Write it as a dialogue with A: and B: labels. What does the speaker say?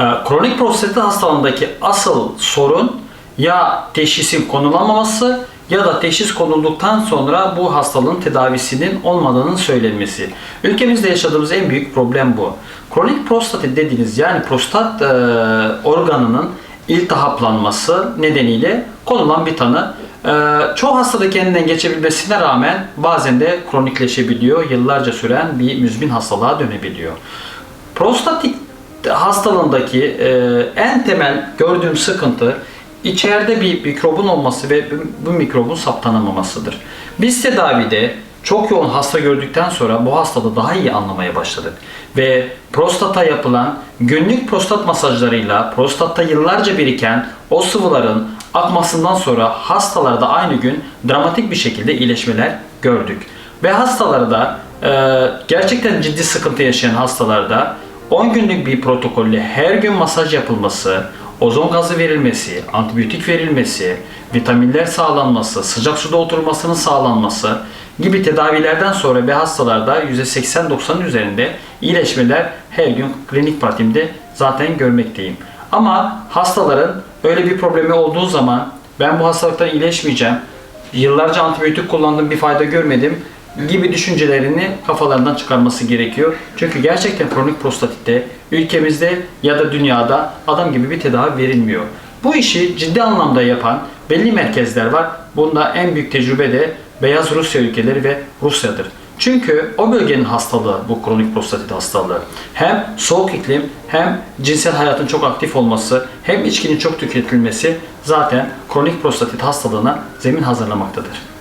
A: Ee, kronik prostatit hastalığındaki asıl sorun ya teşhisin konulamaması ya da teşhis konulduktan sonra bu hastalığın tedavisinin olmadığının söylenmesi. Ülkemizde yaşadığımız en büyük problem bu. Kronik prostatit dediğiniz yani prostat e, organının iltihaplanması nedeniyle konulan bir tanı. Ee, çoğu hastada kendinden geçebilmesine rağmen bazen de kronikleşebiliyor. Yıllarca süren bir müzmin hastalığa dönebiliyor. Prostatik hastalığındaki e, en temel gördüğüm sıkıntı içeride bir mikrobun olması ve bu, bu mikrobun saptanamamasıdır. Biz tedavide çok yoğun hasta gördükten sonra bu hastalığı daha iyi anlamaya başladık. Ve prostata yapılan günlük prostat masajlarıyla prostatta yıllarca biriken o sıvıların akmasından sonra hastalarda aynı gün dramatik bir şekilde iyileşmeler gördük. Ve hastalarda e, gerçekten ciddi sıkıntı yaşayan hastalarda 10 günlük bir protokolle her gün masaj yapılması, ozon gazı verilmesi, antibiyotik verilmesi, vitaminler sağlanması, sıcak suda oturmasının sağlanması gibi tedavilerden sonra ve hastalarda %80-90'ın üzerinde iyileşmeler her gün klinik pratimde zaten görmekteyim. Ama hastaların öyle bir problemi olduğu zaman ben bu hastalıktan iyileşmeyeceğim, yıllarca antibiyotik kullandım bir fayda görmedim gibi düşüncelerini kafalarından çıkarması gerekiyor. Çünkü gerçekten kronik prostatitte ülkemizde ya da dünyada adam gibi bir tedavi verilmiyor. Bu işi ciddi anlamda yapan belli merkezler var. Bunda en büyük tecrübe de Beyaz Rusya ülkeleri ve Rusya'dır. Çünkü o bölgenin hastalığı bu kronik prostatit hastalığı. Hem soğuk iklim hem cinsel hayatın çok aktif olması hem içkinin çok tüketilmesi zaten kronik prostatit hastalığına zemin hazırlamaktadır.